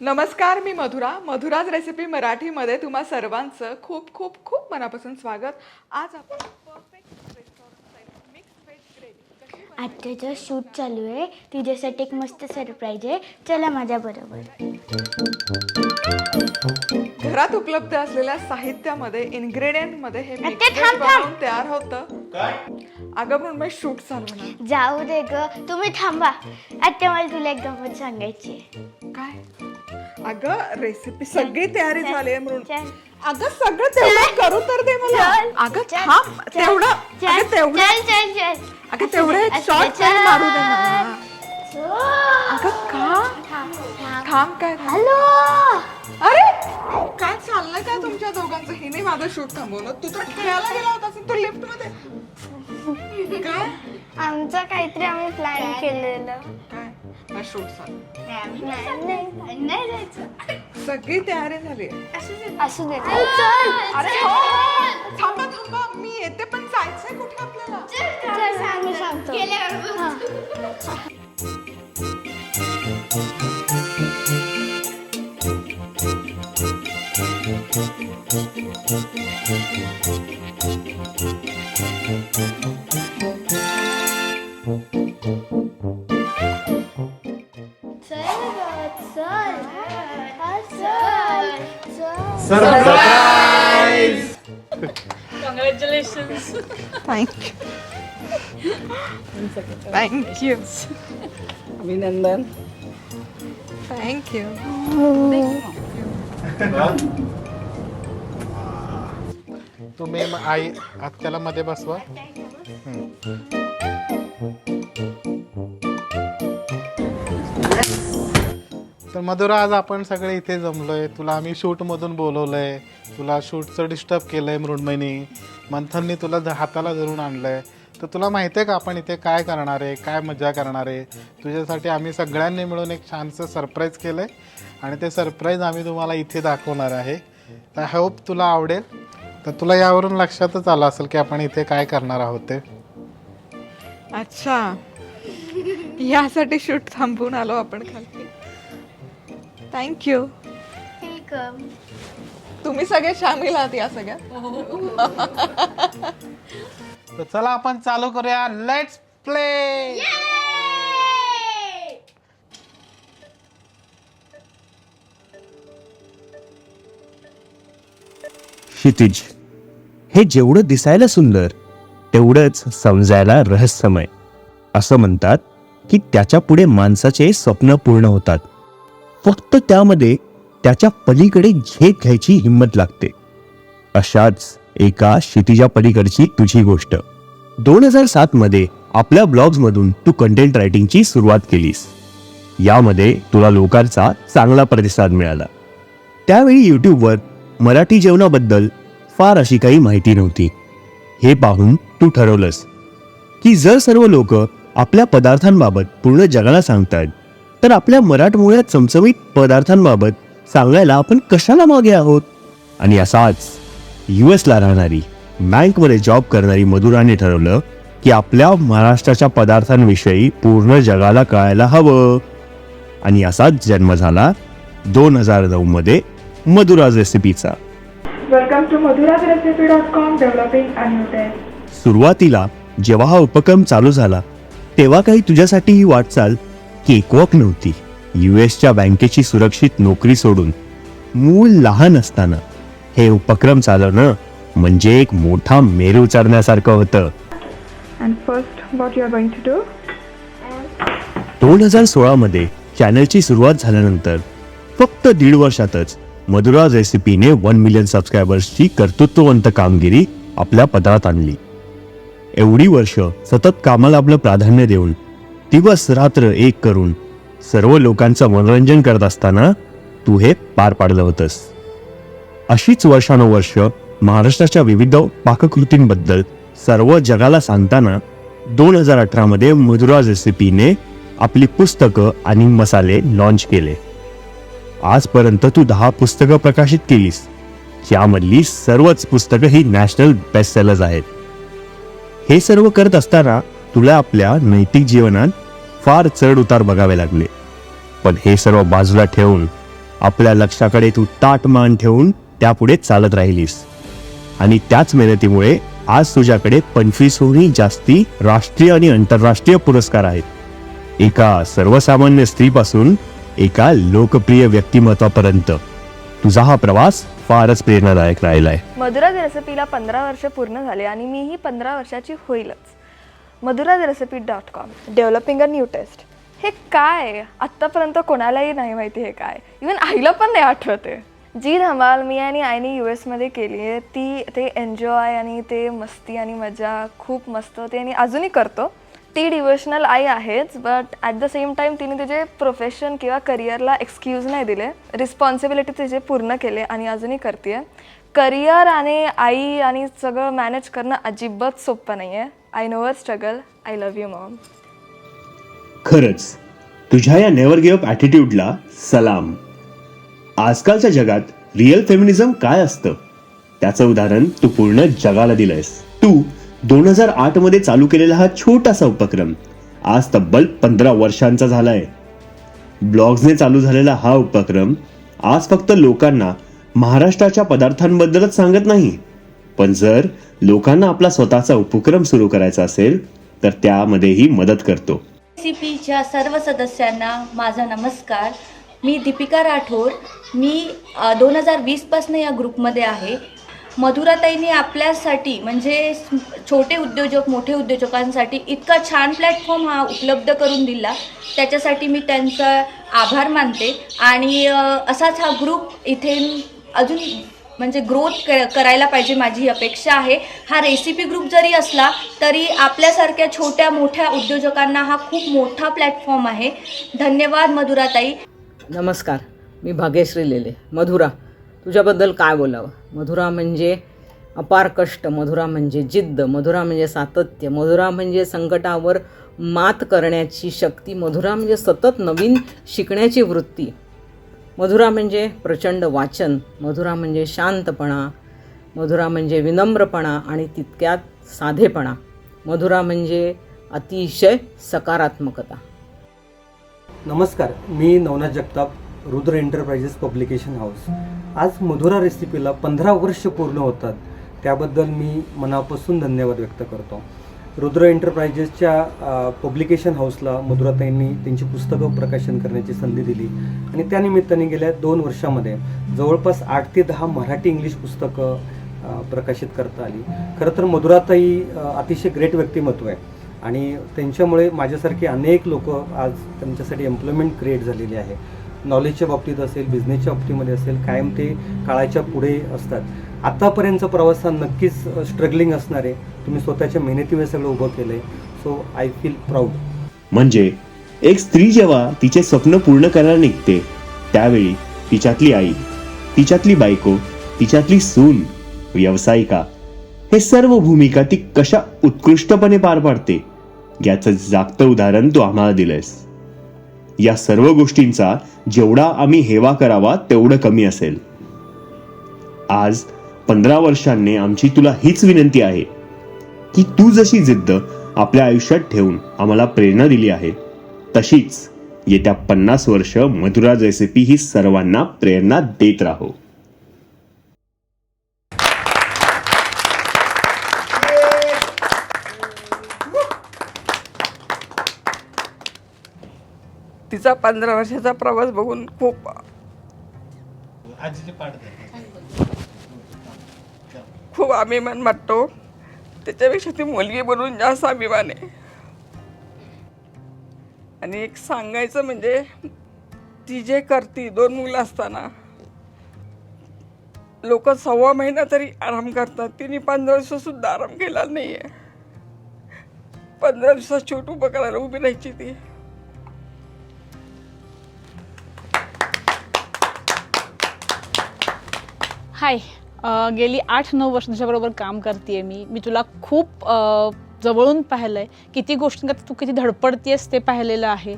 नमस्कार मी मधुरा. मधुराज रेसिपी मराठीमध्ये तुम्हा सर्वांचं खूप खूप खूप मनापासून स्वागत. आज आपण आत्याचं शूट चालू आहे तिच्यासाठी एक मस्त सरप्राईज आहे. चला माझ्या बरोबर. घरात उपलब्ध असलेल्या साहित्यामध्ये इन्ग्रेडियंटमध्ये हे mixed ते veg थांब, थांब. बनवून तयार होतं. अगं म्हणून मी शूट चालू ना जाऊ दे ग. तुम्ही थांबा. आत्या मला तुला एक गमत सांगायची आहे. काय? अगं रेसिपी सगळी तयारी झाली आहे म्हणून. अगं सगळं तेवढं करू तर दे मला चल. अगं चल. थांब चल. तेवढं चल अगं तेवढं चल चल चल अगं तेवढं असं शॉर्ट चल. मारू दे मला. अगं का थांब, थांब. थांब काय थांब? हॅलो अरे काय चाललंय काय तुमच्या दोघांचं हिने माझं शूट थांबवलं तू तर खेळायला गेला होतास तू लिफ्टमध्ये काय आमचं काहीतरी आम्ही प्लॅन केलेलं काय नाही, नाही जायचं सगळी तयारी झाली. असू दे चल अरे हो, हो. थांबा थांबा. मी येते पण जायचंय कुठे आपल्याला? चल सांगतो surprise Congratulations. Thank you thank you अभिनंदन थँक्यू तुम्ही आई आत्याला मध्ये बसवा. तर मधुरा आज आपण सगळे इथे जमलोय. तुला आम्ही शूट मधून बोलवलंय. तुला शूटचं डिस्टर्ब केलंय मृण्मयनी. मंथननी तुला ध- हाताला धरून आणलंय. तर तुला माहिती आहे का आपण इथे काय करणार आहे काय मजा करणार आहे? तुझ्यासाठी आम्ही सगळ्यांनी मिळून एक छानसं सरप्राईज केलंय. आणि ते सरप्राईज आम्ही तुम्हाला इथे दाखवणार आहे. तर होप तुला आवडेल. तर तुला यावरून लक्षातच आलं असेल की आपण इथे काय करणार आहोत ते. अच्छा. यासाठी शूट थांबवून आलो आपण खाली. थँक्यू वेलकम तुम्ही सगळे सामील आहात या सगळ्यात तर चला आपण चालू करूया. लेट्स प्ले क्षितिज हे जेवढं दिसायला सुंदर तेवढंच समजायला रहस्यमय. असं म्हणतात की त्याच्या पुढे माणसाचे स्वप्न पूर्ण होतात. फक्त त्यामध्ये त्याच्या पलीकडे झेप घ्यायची हिंमत लागते. अशाच एका क्षितिजा पलीकडची तुझी गोष्ट. दोन हजार सात मध्ये आपल्या ब्लॉग्समधून तू कंटेंट रायटिंगची सुरुवात केलीस. यामध्ये तुला लोकांचा चांगला प्रतिसाद मिळाला. त्यावेळी यूट्यूबवर मराठी जेवणाबद्दल फार अशी काही माहिती नव्हती. हे पाहून तू ठरवलंस की जर सर्व लोक आपल्या पदार्थांबाबत पूर्ण जगाला सांगतात तर आपल्या मराठमोळ्या चमचमीत पदार्थांबाबत सांगायला आपण कशाला मागे आहोत? आणि असाच यू एसला राहणारी बँकमध्ये जॉब करणारी मधुराने ठरवलं की आपल्या महाराष्ट्राच्या पदार्थांविषयी पूर्ण जगाला कळायला हवं. आणि असाच जन्म झाला दोन हजार नऊ मध्ये Madhura's रेसिपीचा. Welcome to Madhura's recipe dot com developing सुरुवातीला जेव्हा हा उपक्रम चालू झाला तेव्हा काही तुझ्यासाठी ही वाटचाल केकवॉक नव्हती. यू एसच्या बँकेची सुरक्षित नोकरी सोडून मूल लहान असताना हे उपक्रम चालवणं म्हणजे एक मोठा मेरू चढण्यासारखं होतं. दोन हजार सोळामध्ये चॅनलची सुरुवात झाल्यानंतर फक्त दीड वर्षातच मधुराज रेसिपीने वन मिलियन सबस्क्रायबर्सची कर्तृत्ववंत कामगिरी आपल्या पदरात आणली. एवढी वर्ष सतत कामाला आपलं प्राधान्य देऊन दिवस रात्र एक करून सर्व लोकांचं मनोरंजन करत असताना तू हे पार पाडलं होतंस. अशीच वर्षानुवर्ष महाराष्ट्राच्या विविध पाककृतींबद्दल सर्व जगाला सांगताना दोन हजार अठरामध्ये मधुराज रेसिपीने आपली पुस्तकं आणि मसाले लॉन्च केले. आजपर्यंत तू दहा पुस्तकं प्रकाशित केलीस यामधली सर्वच पुस्तकं ही नॅशनल बेस्ट सेलर्स आहेत. हे सर्व करत असताना तुला आपल्या नैतिक जीवनात फार चढ उतार बघावे लागले. पण हे सर्व बाजूला ठेवून आपल्या लक्षाकडे तू ताट मान ठेवून त्यापुढे चालत राहिलीस. आणि त्याच मेहनतीमुळे आज तुझ्याकडे पंचवीसहूनही जास्ती राष्ट्रीय आणि आंतरराष्ट्रीय पुरस्कार आहेत. एका सर्वसामान्य स्त्रीपासून एका लोकप्रिय व्यक्तिमत्वापर्यंत तुझा हा प्रवास फारच प्रेरणादायक राहिलाय. मधुराज रेसिपीला पंधरा वर्ष पूर्ण झाले आणि मीही पंधरा वर्षाची होईलच. Madhura's recipe dot com. Developing a new taste हे काय? आत्तापर्यंत कोणालाही नाही माहिती हे काय. इवन आईला पण नाही आठवते. जी धमाल मी आणि आईने यू एसमध्ये केली आहे ती ते एन्जॉय आणि ते मस्ती आणि मजा खूप मस्त होते आणि अजूनही करतो. ती डिवोशनल आई आहेच but at the same time तिने तिचे प्रोफेशन किंवा करिअरला एक्सक्यूज नाही दिले. रिस्पॉन्सिबिलिटी तिचे पूर्ण केले आणि अजूनही करते करिअर आणि आई आणि सगळं मॅनेज करणं अजिबात सोपं नाही आहे I know a struggle I love you mom खरंच तुझ्या या नेवर गिव्ह अप ॲटिट्यूडला सलाम. आजकालच्या जगात रिअल फेमिनिझम काय असतं? त्याचं उदाहरण तू पूर्ण जगाला दिलंयस. तू दोन हजार आठमध्ये चालू केलेला हा छोटासा उपक्रम. आज तब्बल पंधरा वर्षांचा झालाय. ब्लॉग्सने चालू झालेला हा उपक्रम आज फक्त लोकांना महाराष्ट्राच्या पदार्थांबद्दलच सांगत नाही. पण जर लोकांना आपला स्वतःचा उपक्रम सुरू करायचा असेल तर त्यामध्येही मदत करतो. रेसिपीच्या सर्व सदस्यांना माझा नमस्कार. मी दीपिका राठोड. मी दोन हजार वीसपासनं या ग्रुपमध्ये आहे. मधुराताईंनी आपल्यासाठी म्हणजे छोटे उद्योजक मोठे उद्योजकांसाठी इतका छान प्लॅटफॉर्म हा उपलब्ध करून दिला. त्याच्यासाठी मी त्यांचा आभार मानते. आणि असाच हा ग्रुप इथे अजून म्हणजे ग्रोथ क करायला पाहिजे माझी ही अपेक्षा आहे. हा रेसिपी ग्रुप जरी असला तरी आपल्यासारख्या छोट्या मोठ्या उद्योजकांना हा खूप मोठा प्लॅटफॉर्म आहे. धन्यवाद मधुराताई. नमस्कार मी भाग्यश्री लेले. मधुरा तुझ्याबद्दल काय बोलावं? मधुरा म्हणजे अपार कष्ट मधुरा म्हणजे जिद्द मधुरा म्हणजे सातत्य मधुरा म्हणजे संकटावर मात करण्याची शक्ती मधुरा म्हणजे सतत नवीन शिकण्याची वृत्ती. मधुरा म्हणजे प्रचंड वाचन मधुरा म्हणजे शांतपणा मधुरा म्हणजे विनम्रपणा आणि तितक्यात साधेपणा. मधुरा म्हणजे अतिशय सकारात्मकता. नमस्कार मी Navnath Jagtap Rudra enterprises publication house आज मधुरा रेसिपीला पंधरा वर्ष पूर्ण होतात. त्याबद्दल मी मनापासून धन्यवाद व्यक्त करतो. रुद्र एंटरप्राइजेसच्या पब्लिकेशन हाऊसला मधुराताईंनी त्यांची पुस्तकं प्रकाशन करण्याची संधी दिली. आणि त्यानिमित्ताने गेल्या दोन वर्षामध्ये जवळपास आठ ते दहा मराठी इंग्लिश पुस्तकं प्रकाशित करता आली. खरं तर मधुराताई अतिशय ग्रेट व्यक्तिमत्व आहे. आणि त्यांच्यामुळे माझ्यासारखे अनेक लोक आज त्यांच्यासाठी एम्प्लॉयमेंट क्रिएट झालेली आहे. नॉलेजच्या बाबतीत असेल बिझनेसच्या बाबतीमध्ये असेल कायम ते काळाच्या पुढे असतात. आत्तापर्यंतचा प्रवास हा नक्कीच स्ट्रगलिंग असणार आहे तुम्ही स्वतःच्या मेहनतीवर सगळं उभं केलं आहे सो आय फील प्राऊड म्हणजे एक स्त्री जेव्हा तिचे स्वप्न पूर्ण करायला निघते त्यावेळी तिच्यातली आई तिच्यातली बायको तिच्यातली सून व्यावसायिका हे सर्व भूमिका ती कशा उत्कृष्टपणे पार पाडते याचं जागतं उदाहरण तू आम्हाला दिलंयस. या सर्व गोष्टींचा जेवढा आम्ही हेवा करावा तेवढं कमी असेल. आज पंधरा वर्षांनी आमची तुला हीच विनंती आहे की तू जशी जिद्द आपल्या आयुष्यात ठेवून आम्हाला प्रेरणा दिली आहे तशीच येत्या पन्नास वर्ष मधुरा रेसिपी ही सर्वांना प्रेरणा देत राहो. तिचा पंधरा वर्षाचा प्रवास बघून खूप खूप अभिमान वाटतो. त्याच्यापेक्षा ती मुलगी बनून जास्त अभिमान आहे. आणि एक सांगायचं म्हणजे ती जे करती दोन मुलं असताना लोक सव्वा महिना तरी आराम करतात. तिने पंधरा दिवस सुद्धा आराम केला नाहीये. पंधरा दिवसात छोट उभं करायला उभी राहायची ती. हाय. गेली आठ नऊ वर्ष तुझ्याबरोबर काम करते मी. मी तुला खूप जवळून पाहिलं आहे किती गोष्टींकरता तू किती धडपडतीयस ते पाहिलेलं आहे.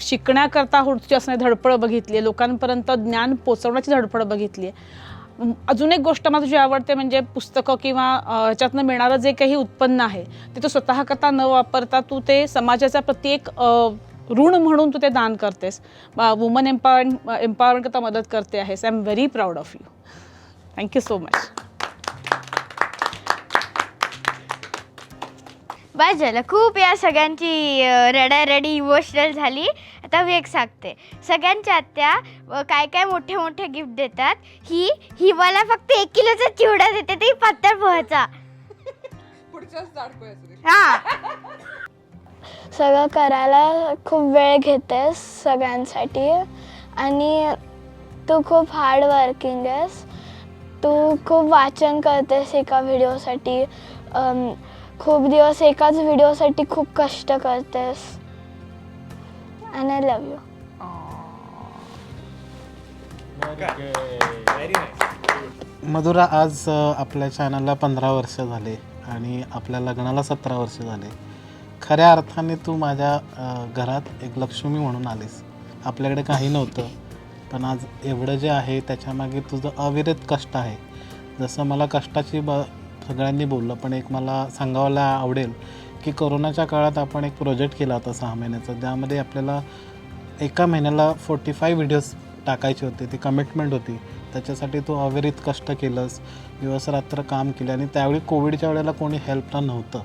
शिकण्याकरता होती असणारी धडपड बघितली आहे लोकांपर्यंत ज्ञान पोचवण्याची धडपड बघितली आहे अजून एक गोष्ट मला तुझी आवडते म्हणजे पुस्तकं किंवा ह्याच्यातनं मिळणारं जे काही उत्पन्न आहे ते तू स्वतःकरता न वापरता तू ते समाजाच्या प्रत्येक ऋण म्हणून तू ते दान करतेस. वुमन एम्पॉवर एम्पॉवरमेंट करता मदत करते आहेस. I am very proud of you thank you so much बस झालं खूप या सगळ्यांची अं, रडारडी इमोशनल झाली. आता मी एक सांगते. सगळ्यांच्या आत्या अं, काय काय मोठे मोठे गिफ्ट देतात ही ही मला फक्त एक किलोचा चिवडा देते ती पातळ पोहाचा पुढच्याच जाडपोय असू दे. हा. सगळं करायला खूप वेळ घेतेस सगळ्यांसाठी. आणि तू खूप हार्ड वर्किंग आहेस. तू खूप वाचन करतेस एका व्हिडिओसाठी. खूप दिवस एकाच व्हिडिओसाठी खूप कष्ट करतेस. आणि आय लव यू मधुरा आज आपल्या चॅनलला पंधरा वर्ष झाले आणि आपल्या लग्नाला सतरा वर्ष झाले. खऱ्या अर्थाने तू माझ्या घरात एक लक्ष्मी म्हणून आलीस. आपल्याकडे काही नव्हतं. पण आज एवढं जे आहे त्याच्यामागे तुझं अविरत कष्ट आहे. जसं मला कष्टाची ब सगळ्यांनी बोललं पण एक मला सांगायला आवडेल की कोरोनाच्या काळात आपण एक प्रोजेक्ट केला होता सहा महिन्याचा. ज्यामध्ये आपल्याला एका महिन्याला फोर्टी फाय व्हिडिओज टाकायचे होते ती कमिटमेंट होती. त्याच्यासाठी तू अविरित कष्ट केलंस दिवस रात्र काम केलं आणि त्यावेळी कोविडच्या वेळेला कोणी हेल्पला नव्हतं.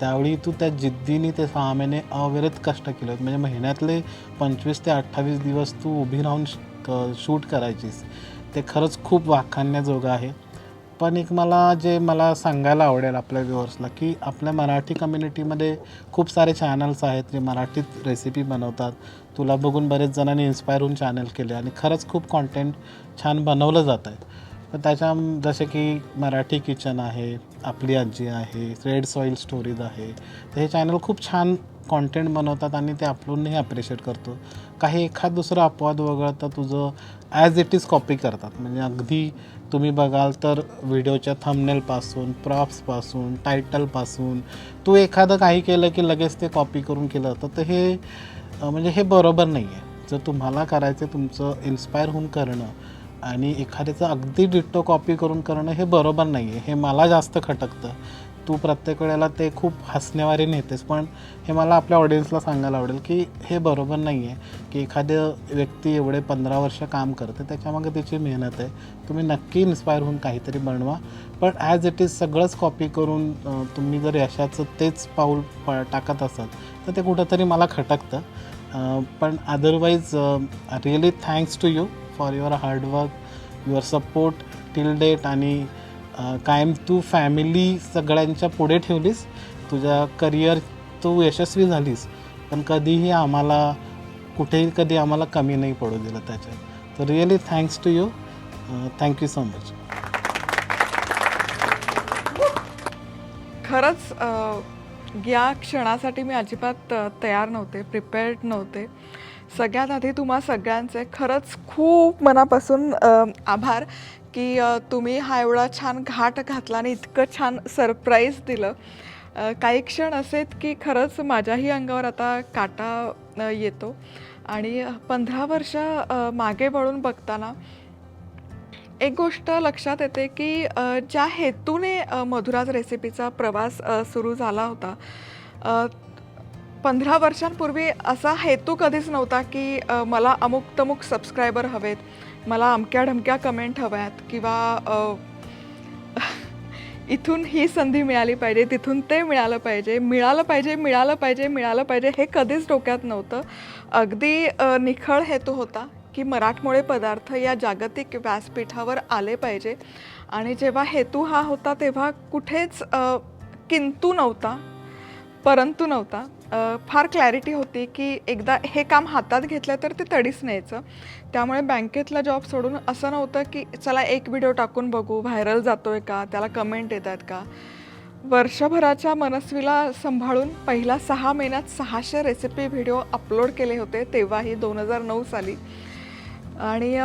त्यावेळी तू त्या जिद्दीने ते सहा महिने अविरत कष्ट केले होते म्हणजे महिन्यातले पंचवीस ते अठ्ठावीस दिवस तू उभी राहून शूट करायचीस. ते खरंच खूप वाखाणण्याजोगं आहे. पण एक मला जे मला सांगायला आवडेल आपल्या व्ह्युअर्सला की आपल्या मराठी कम्युनिटीमध्ये खूप सारे चॅनल्स आहेत जे मराठीत रेसिपी बनवतात. तुला बघून बरेच जणांनी इन्स्पायर होऊन चॅनल केले आणि खरंच खूप कॉन्टेंट छान बनवलं जात आहे तर त्याच्या जसे की मराठी किचन आहे आपली आजी आहे रेड सॉईल स्टोरीज आहे. तर हे चॅनल खूप छान कॉन्टेंट बनवतात आणि ते आपलूनही अप्रिशिएट करतो. काही एखाद दुसरं अपवाद वगळता तुझं ॲज इट इज कॉपी करतात. म्हणजे अगदी तुम्ही बघाल तर व्हिडिओच्या थंबनेलपासून प्रॉप्सपासून टायटलपासून तू एखादं काही केलं की लगेच ते कॉपी करून केलं जातं तर हे म्हणजे हे बरोबर नाही आहे जर तुम्हाला करायचं तुमचं इन्स्पायर होऊन करणं आणि एखाद्याचं अगदी डिट्टो कॉपी करून करणं हे बरोबर नाही आहे हे मला जास्त खटकतं. तू प्रत्येक वेळेला ते खूप हसण्यावारे नेतेस पण हे मला आपल्या ऑडियन्सला सांगायला आवडेल की हे बरोबर नाही आहे की एखादं व्यक्ती एवढे पंधरा वर्ष काम करते त्याच्यामागे त्याची मेहनत आहे. तुम्ही नक्की इन्स्पायर होऊन काहीतरी बनवा. पण ॲज इट इज सगळंच कॉपी करून तुम्ही जर यशाचं तेच पाऊल प टाकत असाल तर ते कुठंतरी मला खटकतं. पण otherwise really thanks to you for your hard work your support till date आणि कायम तू फॅमिली सगळ्यांच्या पुढे ठेवलीस. तुझ्या करिअर तू यशस्वी झालीस. पण कधीही आम्हाला कुठेही कधी आम्हाला कमी नाही पडू दिलं त्याच्यात. तर really thanks to you thank you so much खरंच या क्षणासाठी मी अजिबात तयार नव्हते प्रिपेअर्ड नव्हते. सगळ्यात आधी तुम्हा सगळ्यांचे खरंच खूप मनापासून आभार. की तुम्ही हा एवढा छान घाट घातला आणि इतकं छान सरप्राईज दिलं. काही क्षण असे आहेत की खरंच माझ्याही अंगावर आता काटा येतो. आणि पंधरा वर्ष मागे वळून बघताना एक गोष्ट लक्षात येते की ज्या हेतूने मधुराज रेसिपीचा प्रवास सुरू झाला होता पंधरा वर्षांपूर्वी असा हेतू कधीच नव्हता की मला अमुक तमुक सबस्क्रायबर हवेत मला अमक्या ढमक्या कमेंट हव्यात किंवा इथून ही संधी मिळाली पाहिजे तिथून ते मिळालं पाहिजे मिळालं पाहिजे मिळालं पाहिजे मिळालं पाहिजे हे कधीच डोक्यात नव्हतं. अगदी निखळ हेतू होता की मराठमोळे पदार्थ या जागतिक व्यासपीठावर आले पाहिजे. आणि जेव्हा हेतू हा होता तेव्हा कुठेच किंतू नव्हता परंतु नव्हता. फार क्लॅरिटी होती की एकदा हे काम हातात घेतलं तर ते तडीच न्यायचं. त्यामुळे बँकेतला जॉब सोडून असं नव्हतं की चला एक व्हिडिओ टाकून बघू व्हायरल जातो आहे का त्याला कमेंट येत आहेत का? वर्षभराच्या मनस्वीला सांभाळून पहिल्या सहा महिन्यात सहाशे रेसिपी व्हिडिओ अपलोड केले होते तेव्हाही दोन हजार नऊ साली. आणि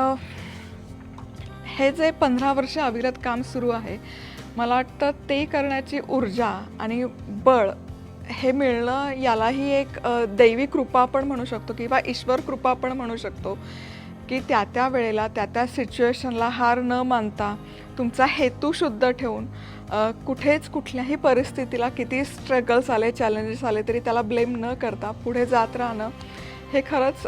हे जे पंधरा वर्ष अविरत काम सुरू आहे मला वाटतं ते करण्याची ऊर्जा आणि बळ हे मिळणं यालाही एक दैवी कृपा आपण म्हणू शकतो किंवा ईश्वर कृपा आपण म्हणू शकतो की त्या त्या वेळेला त्या त्या सिच्युएशनला हार न मानता तुमचा हेतू शुद्ध ठेवून कुठेच कुठल्याही परिस्थितीला किती स्ट्रगल्स आले चॅलेंजेस आले तरी त्याला ब्लेम न करता पुढे जात राहणं हे खरंच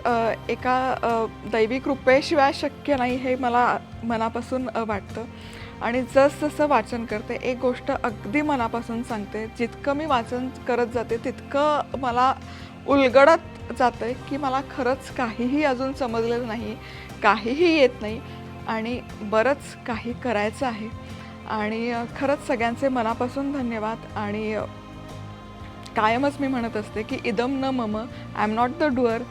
एका दैवी कृपेशिवाय शक्य नाही हे मला मनापासून वाटतं. आणि जसजसं वाचन करते एक गोष्ट अगदी मनापासून सांगते जितकं मी वाचन करत जाते तितकं मला उलगडत जातं आहे की मला खरंच काहीही अजून समजलेलं नाही काहीही येत नाही आणि बरंच काही करायचं आहे. आणि खरंच सगळ्यांचे मनापासून धन्यवाद आणि कायमच मी म्हणत असते की इदम न मम I am not the doer.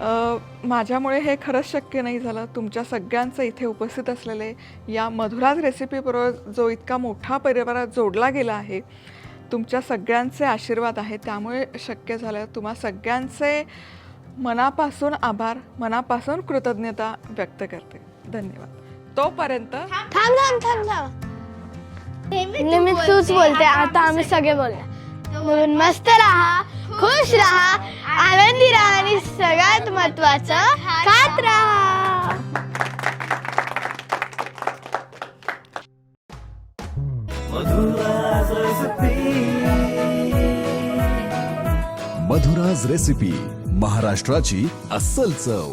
माझ्यामुळे हे खरंच शक्य नाही झालं. तुमच्या सगळ्यांचं इथे उपस्थित असलेले या मधुराज रेसिपीबरोबर जो इतका मोठा परिवारात जोडला गेला आहे तुमच्या सगळ्यांचे आशीर्वाद आहेत त्यामुळे शक्य झालं. तुम्हा सगळ्यांचे मनापासून आभार मनापासून कृतज्ञता व्यक्त करते. धन्यवाद. तोपर्यंत थांब थांब थांब थांब. नेहमी तूच बोलते. आता आम्ही सगळे बोलणार. म्हणून मस्त राहा खुश राहा आनंदी राहा आणि सगळ्यात महत्वाचं खात राहा. मधुराज रेसिपी महाराष्ट्राची अस्सल चव.